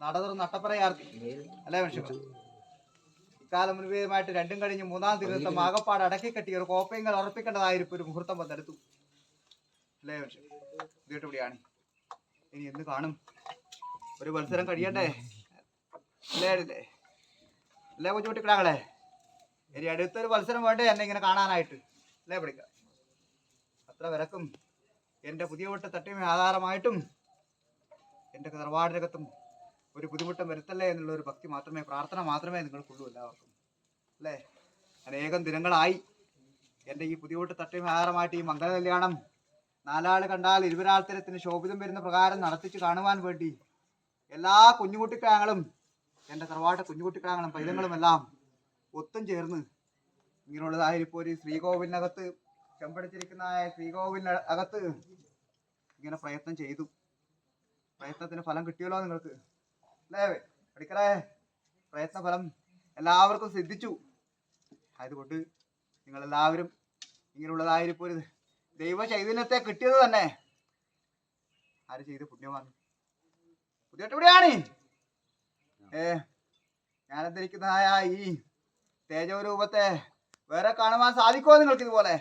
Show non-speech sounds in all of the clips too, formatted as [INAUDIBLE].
നടതർ നട്ടപ്പറയാർത്തി അല്ലേ മനുഷ്യൻ ഇക്കാലം മുൻപേയുമായിട്ട് രണ്ടും കഴിഞ്ഞ് മൂന്നാം ദിവസത്തെ ആകപ്പാട് അടക്കി കെട്ടിയ ഒരു കോപ്പയങ്ങൾ ഉറപ്പിക്കേണ്ടതായിരിക്കും ഒരു മുഹൂർത്തം വന്നെടുത്തു. അല്ലേ മനുഷ്യൻ ഇതേട്ടുകൂടിയാണ് ഇനി എന്ത് കാണും? ഒരു മത്സരം കഴിയണ്ടേ അല്ലേ അല്ലേ? അല്ലേ കൊച്ചുകുട്ടിക്കിടാങ്ങളെ? ഇനി അടുത്തൊരു മത്സരം വേണ്ടേ എന്നെ ഇങ്ങനെ കാണാനായിട്ട്? അല്ലേ പിടിക്ക? അത്ര വിലക്കും. എന്റെ പുതിയ വട്ട തട്ടിമ ആധാരമായിട്ടും എന്റെ തറവാടിനകത്തും ഒരു ബുദ്ധിമുട്ടും വരുത്തല്ലേ എന്നുള്ള ഒരു ഭക്തി മാത്രമേ പ്രാർത്ഥന മാത്രമേ നിങ്ങൾക്കുള്ളൂ എല്ലാവർക്കും. അല്ലേ? അനേകം ദിനങ്ങളായി എന്റെ ഈ പുതിയോട്ട് തട്ടിഹാരമായിട്ട് ഈ മംഗള കല്യാണം നാലാൾ കണ്ടാൽ ഇരുവരാൾത്തരത്തിന് ശോഭിതം വരുന്ന പ്രകാരം നടത്തിച്ചു കാണുവാൻ വേണ്ടി എല്ലാ കുഞ്ഞുകുട്ടിക്കാങ്ങളും എന്റെ തറവാട്ട് കുഞ്ഞുകുട്ടിക്കാങ്ങളും പൈതങ്ങളും എല്ലാം ഒത്തും ചേർന്ന് ഇങ്ങനെയുള്ളതായിരിക്കും ഒരു ശ്രീകോവിലിനകത്ത് ചെമ്പടിച്ചിരിക്കുന്ന ശ്രീകോവിലിന് അകത്ത് ഇങ്ങനെ പ്രയത്നം ചെയ്തു. പ്രയത്നത്തിന് ഫലം കിട്ടിയല്ലോ നിങ്ങൾക്ക്. അല്ലേ? പഠിക്കറേ പ്രയത്ന ഫലം എല്ലാവർക്കും സിദ്ധിച്ചു. അതുകൊണ്ട് നിങ്ങൾ എല്ലാവരും ഇങ്ങനെയുള്ളതായിരിക്കും ഒരു ദൈവ ചൈതന്യത്തെ കിട്ടിയത് തന്നെ. ആര് ചെയ്ത് പുണ്യമാണ്? പുതിയ എവിടെയാണ്? ഏ ഞാനെന്തിരിക്കുന്നതായ ഈ തേജോരൂപത്തെ വേറെ കാണുവാൻ സാധിക്കുമോ നിങ്ങൾക്ക് ഇതുപോലെ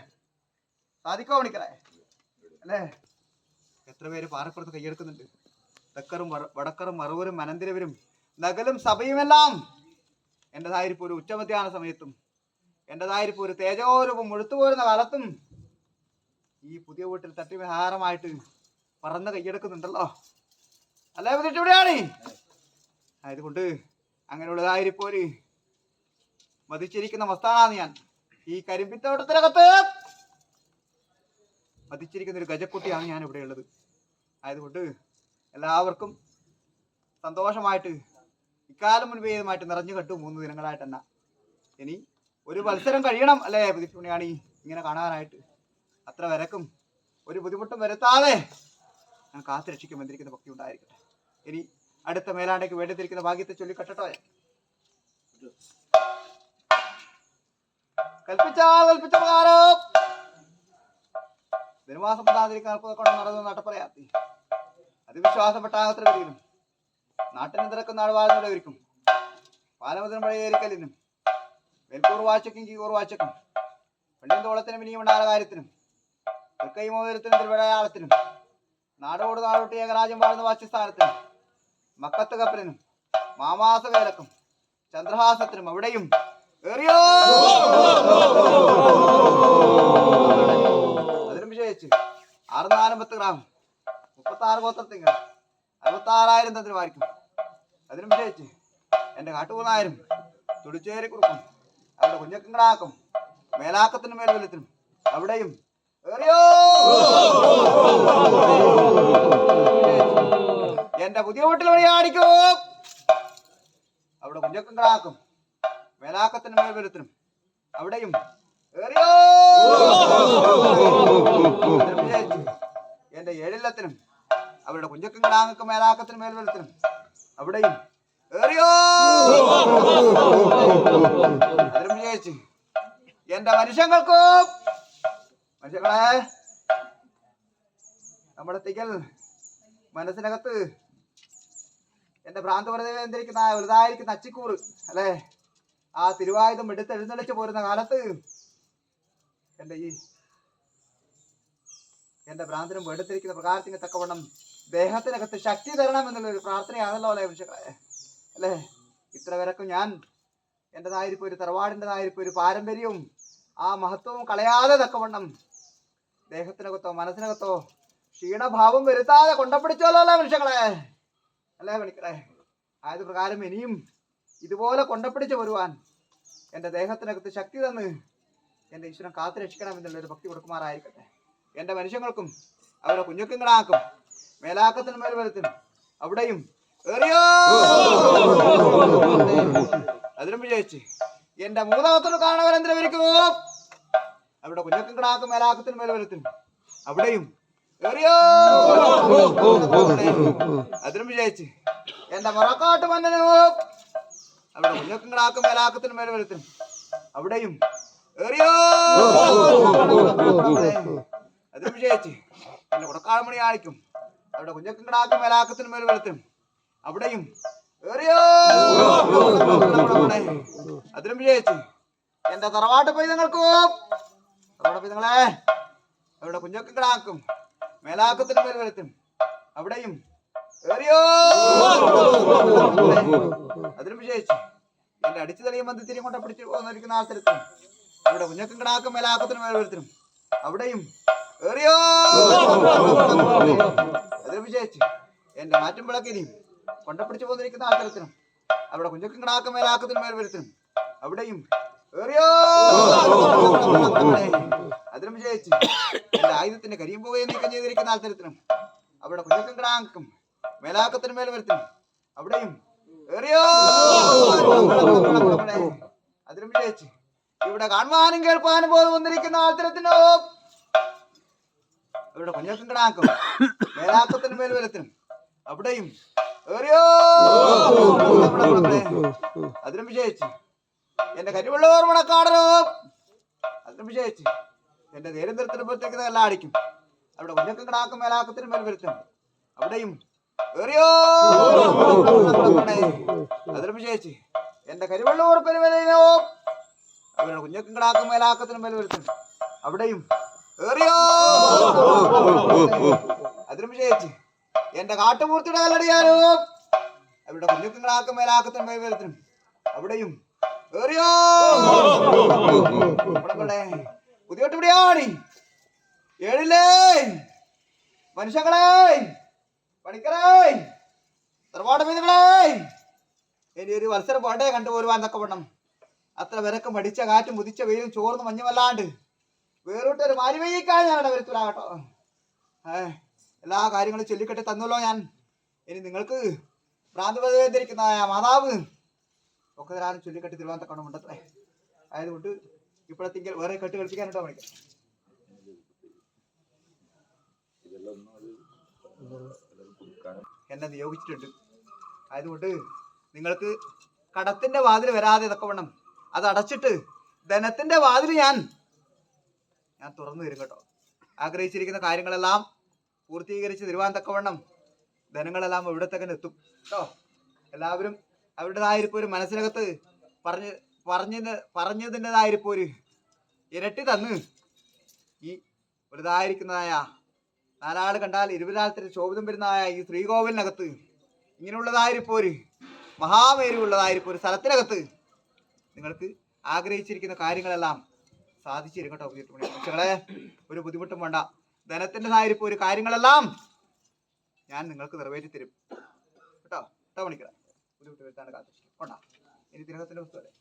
സാധിക്കുമോ മണിക്കറേ അല്ലേ? എത്ര പേര് പാറപ്പുറത്ത് കൈയെടുക്കുന്നുണ്ട് തെക്കറും വട- വടക്കറും മറുവരും അനന്തരവരും നഗലും സഭയുമെല്ലാം എന്റെതായിരിക്കും ഒരു ഉച്ചമധ്യാന സമയത്തും എന്റെതായിരിക്കും ഒരു തേജോരൂപം മുഴുത്തു പോരുന്ന കാലത്തും ഈ പുതിയ വീട്ടിൽ തട്ടിവിഹാരമായിട്ട് പറന്ന് കൈയെടുക്കുന്നുണ്ടല്ലോ അല്ലേ ഇവിടെയാണ്? ആയതുകൊണ്ട് അങ്ങനെയുള്ളതായിരിക്കും ഒരു മതിച്ചിരിക്കുന്ന മസ്താനാണ് ഞാൻ. ഈ കരിമ്പിത്തോട്ടത്തിനകത്ത് മതിച്ചിരിക്കുന്ന ഒരു ഗജക്കുട്ടിയാണ് ഞാൻ ഇവിടെ ഉള്ളത് ആയതുകൊണ്ട് എല്ലാവർക്കും സന്തോഷമായിട്ട് ഇക്കാലം മുൻപേതുമായിട്ട് നിറഞ്ഞു കെട്ടു മൂന്ന് ദിനങ്ങളായിട്ട് തന്നെ ഇനി ഒരു മത്സരം കഴിയണം അല്ലേ പുതിപ്പുണിയാണി ഇങ്ങനെ കാണാനായിട്ട് അത്ര വരക്കും. ഒരു ബുദ്ധിമുട്ടും വരുത്താതെ ഞാൻ കാത്തു രക്ഷിക്കും വന്നിരിക്കുന്ന ഭക്തി ഉണ്ടായിരിക്കട്ടെ. ഇനി അടുത്ത മേലാണ്ടേക്ക് വേണ്ടിത്തിരിക്കുന്ന ഭാഗ്യത്തെ ചൊല്ലി കെട്ടട്ടോ കൽപ്പിച്ചാൽ കൽപ്പിച്ച പ്രകാരം. ധനുമാസം പതാതിരിക്കാൻ നടന്നു നട്ടപ്പറയാത്തി അതിവിശ്വാസപ്പെട്ട ആകത്ര വരികയും നാട്ടിന് തിരക്കുന്ന ആൾ വാഴുന്നവരിക്കും പാലമുദ്രം പഴയേരിക്കലിനും വെൽക്കൂർ വാച്ചക്കും കീകൂർ വാച്ചക്കും പെണ്ണിൻ തോളത്തിനും ഇനിയും ഉണ്ടായ കാര്യത്തിനും തൃക്കൈ മോതിരത്തിനും തിരുവിടയാളത്തിനും നാടോട് നാടോട്ട് ഏകരാജ്യം വാഴുന്ന വാച്യസ്ഥാനത്തിനും മക്കത്ത് കപ്പലിനും മാമാസ വേലക്കും ചന്ദ്രഹാസത്തിനും അവിടെയും അതിനും വിജയിച്ച് അറുനാലമ്പത്ത് ഗ്രാം മുപ്പത്തി ആറ് അറുപത്താറായിരം അറുപത്തി ആറായിരം തന്ത്രിമാർക്കും അതിനും വിജയിച്ച് എന്റെ കാട്ടുകൂന്നായിരം തുടിച്ചേരി കൊടുക്കും അവിടെ കുഞ്ഞക്കിങ്ങളാക്കും മേലാക്കത്തിനും മേൽവലത്തിനും അവിടെയും ഏറിയോ! എന്റെ പുതിയ വീട്ടിൽ വഴിയാടിക്കോ അവിടെ കുഞ്ഞക്കിങ്ങളാക്കും മേലാക്കത്തിനും മേൽവലത്തിനും അവിടെയും ഏറിയോ! [LAUGHS] എന്റെ ഏഴില്ലത്തിനും അവരുടെ കുഞ്ഞക്കങ്ങളാങ്ങൾക്കും മേലാക്കത്തിനും മേൽവലത്തിനും അവിടെയും. ഏറിയോ! എന്റെ മനുഷ്യങ്ങൾക്കും. മനുഷ്യങ്ങളെ നമ്മുടെ തികൽ മനസ്സിനകത്ത് എന്റെ ഭ്രാന്ത് വെറുതെന്തിരിക്കുന്ന വലുതായിരിക്കുന്ന അച്ചിക്കൂറ് അല്ലേ? ആ തിരുവായുധം എടുത്ത് എഴുന്നള്ളിച്ച് പോരുന്ന കാലത്ത് എന്റെ ഈ എന്റെ ഭ്രാന്തിനും എടുത്തിരിക്കുന്ന പ്രകാരത്തിന് തക്കവണ്ണം ദേഹത്തിനകത്ത് ശക്തി തരണം എന്നുള്ളൊരു പ്രാർത്ഥനയാണല്ലോ അല്ലേ മനുഷ്യങ്ങളെ അല്ലേ? ഇത്ര വരക്കും ഞാൻ എന്റെതായിരിക്കും ഒരു തറവാടിന്റെതായിരിക്കും ഒരു പാരമ്പര്യവും ആ മഹത്വവും കളയാതെ തക്കവണ്ണം ദേഹത്തിനകത്തോ മനസ്സിനകത്തോ ക്ഷീണഭാവം വരുത്താതെ കൊണ്ടപ്പിടിച്ചോല്ലോ അല്ലേ മനുഷ്യങ്ങളെ അല്ലേ മണിക്കളെ ആയത് പ്രകാരം ഇനിയും ഇതുപോലെ കൊണ്ടപ്പിടിച്ച് വരുവാൻ എന്റെ ദേഹത്തിനകത്ത് ശക്തി തന്ന് എന്റെ ഈശ്വരൻ കാത്തുരക്ഷിക്കണം എന്നുള്ളൊരു ഭക്തി കൊടുക്കുമാറായിരിക്കട്ടെ. എന്റെ മനുഷ്യങ്ങൾക്കും അവരുടെ കുഞ്ഞുക്കുങ്ങളാക്കും. മേലാക്കത്തിനും വരത്തിന് അവിടെയും. അതിനും വിജയിച്ച്. എന്റെ മൂന്നാമത്തോട് കാണവൻ എന്തിനു അവിടെ കുഞ്ഞക്കും കിടാക്കും മേലാക്കത്തിന് മേൽ വരത്തിന് അവിടെയും. എറിയോ! വിജയിച്ച്. എന്റെ മുറക്കാട്ട് മന്നനോ? അവിടെ കുഞ്ഞക്കും കിടാക്കും മേലാക്കത്തിന് മേൽ വരത്തിന് അവിടെയും അതിനും വിജയിച്ച്. എന്റെ കുടക്കാളമണി ആണിക്കും അവിടെ കുഞ്ഞക്കിങ്കടാക്കും മേലാക്കത്തിന് മേൽ വെളുത്തും അവിടെയും. അതിലും വിജയിച്ചു. എന്റെ തറവാട്ട് പൈതങ്ങൾക്കും. തറവാട്ട് പൈതങ്ങളെ അവിടെ കുഞ്ഞൊക്കെടാക്കും മേലാക്കത്തിന് മേൽ വെളുത്തും അവിടെയും. അതിലും വിജയിച്ചു. എന്റെ അടിച്ചു തെളിയും മന്ദിത്തിരി കൊണ്ട് പിടിച്ചു പോന്നിരിക്കുന്ന ആസരത്തും അവിടെ കുഞ്ഞക്കും കിടാക്കും മേലാക്കത്തിന് മേൽ വെളുത്തും അവിടെയും. ഏറിയോ? അതിലും വിജയിച്ചു എന്റെ മാറ്റും വിളക്കിനെയും കൊണ്ടപ്പിടിച്ചു പോന്നിരിക്കുന്ന അവസരത്തിനും അവിടെ കുഞ്ഞക്കും കിടാക്കും മേലാക്കത്തിന് മേൽ വരുത്തിനും അവിടെയും അതിലും വിജയിച്ച് എന്റെ ആയുധത്തിന്റെ കരിയും പോവുകയും നീക്കം ചെയ്തിരിക്കുന്ന അവസരത്തിനും അവിടെ കുഞ്ഞക്കും കിടാക്കും മേലാക്കത്തിന് മേൽ വരുത്തും അവിടെയും അതിലും വിജയിച്ച് ഇവിടെ കാണുവാനും കേൾപ്പാനും പോലും വന്നിരിക്കുന്ന അവസരത്തിനോ ഇവിടെ കുഞ്ഞക്കും കിടാക്കും മേലാക്കത്തിന് മേൽ വരത്തിനും അവിടെയും അതിനും വിജയിച്ചു. എന്റെ കരിവെള്ളോർ മണക്കാടനോ അതിനും വിജയിച്ചു. എന്റെ നേരം നിർത്തിനപ്പോഴത്തേക്ക് എല്ലാം അടിക്കും. അവിടെ കുഞ്ഞക്കും കിടാക്കും മേലാക്കത്തിന് മേൽ വരുത്തും അവിടെയും അതിനും വിജയിച്ചു. എന്റെ കരിവെള്ളൂർ പെരുവലയോ അവരുടെ കുഞ്ഞക്കും കിടാക്കും മേലാക്കത്തിന് മേൽ വരുത്തും അവിടെയും. എന്റെ കാട്ടുമൂർത്തിയുടെ കല്ലടിയാലോ അവിടെ കുഞ്ഞുക്കുങ്ങളാക്കും മേൽ വരുത്തും അവിടെയും ഏറിയോ പുതിയോട്ടുപിടിയാണി ഏഴില്ലേ മനുഷ്യങ്ങളെ. മീനുകളെ. ഇനി ഒരു വത്സരം പോണ്ടേ കണ്ടുപോരുവാൻ വണ്ണം അത്ര വിരക്കം മടിച്ച കാറ്റും മുതിച്ച വെയിലും ചോർന്ന് മഞ്ഞുമല്ലാണ്ട് വേറിട്ടൊരു മാരി വെയ്യിക്കാൻ ഞാൻ വരത്തില്ല കേട്ടോ. ഏ എല്ലാ കാര്യങ്ങളും ചൊല്ലിക്കെട്ടി തന്നല്ലോ ഞാൻ. ഇനി നിങ്ങൾക്ക് ഭ്രാന്തി പതിവേந்திരിക്കുന്ന മാതാവ് ഒക്കെ തരാനും ചൊല്ലിക്കെട്ടി തരുവാൻ തക്കണം ഉണ്ടത്രേ ആയതുകൊണ്ട് ഇപ്പോഴത്തെങ്കിൽ വേറെ കെട്ട് കളിപ്പിക്കാനിട്ടോ പണിക്കാം. എന്നെ നിയോഗിച്ചിട്ടുണ്ട്. ആയതുകൊണ്ട് നിങ്ങൾക്ക് കടത്തിന്റെ വാതിൽ വരാതെ ഇതൊക്കെ വേണം. അത് അടച്ചിട്ട് ധനത്തിന്റെ വാതിൽ ഞാൻ ഞാൻ തുറന്നു തരും കേട്ടോ. ആഗ്രഹിച്ചിരിക്കുന്ന കാര്യങ്ങളെല്ലാം പൂർത്തീകരിച്ച് തരുവാൻ തക്കവണ്ണം ധനങ്ങളെല്ലാം ഇവിടെ തന്നെ എത്തും കേട്ടോ. എല്ലാവരും അവരുടേതായിരിക്കും ഒരു മനസ്സിനകത്ത് പറഞ്ഞ് പറഞ്ഞത് പറഞ്ഞതിന്റെതായിരിക്കും ഒരു ഇരട്ടി തന്ന് ഈ വലുതായിരിക്കുന്നതായ നാലാൾ കണ്ടാൽ ഇരുപതാലത്തിന് ശോഭിതം വരുന്നതായ ഈ ശ്രീകോവിലിനകത്ത് ഇങ്ങനെയുള്ളതായിരിക്കും ഒരു മഹാമേരുള്ളതായിരിക്കും ഒരു സ്ഥലത്തിനകത്ത് നിങ്ങൾക്ക് ആഗ്രഹിച്ചിരിക്കുന്ന കാര്യങ്ങളെല്ലാം സാധിച്ചു കേട്ടോ പക്ഷേ ഒരു ബുദ്ധിമുട്ടും വേണ്ട. ധനത്തിന്റെതായിരിക്കും ഒരു കാര്യങ്ങളെല്ലാം ഞാൻ നിങ്ങൾക്ക് നിറവേറ്റി തരും. കേട്ടോ? കേട്ടോ മണിക്കട ബുദ്ധിമുട്ട് വരുത്താണ് കാത്തിരിക്കും കൊണ്ടാ. ഇനി തിരകത്തിന്റെ പുസ്തകം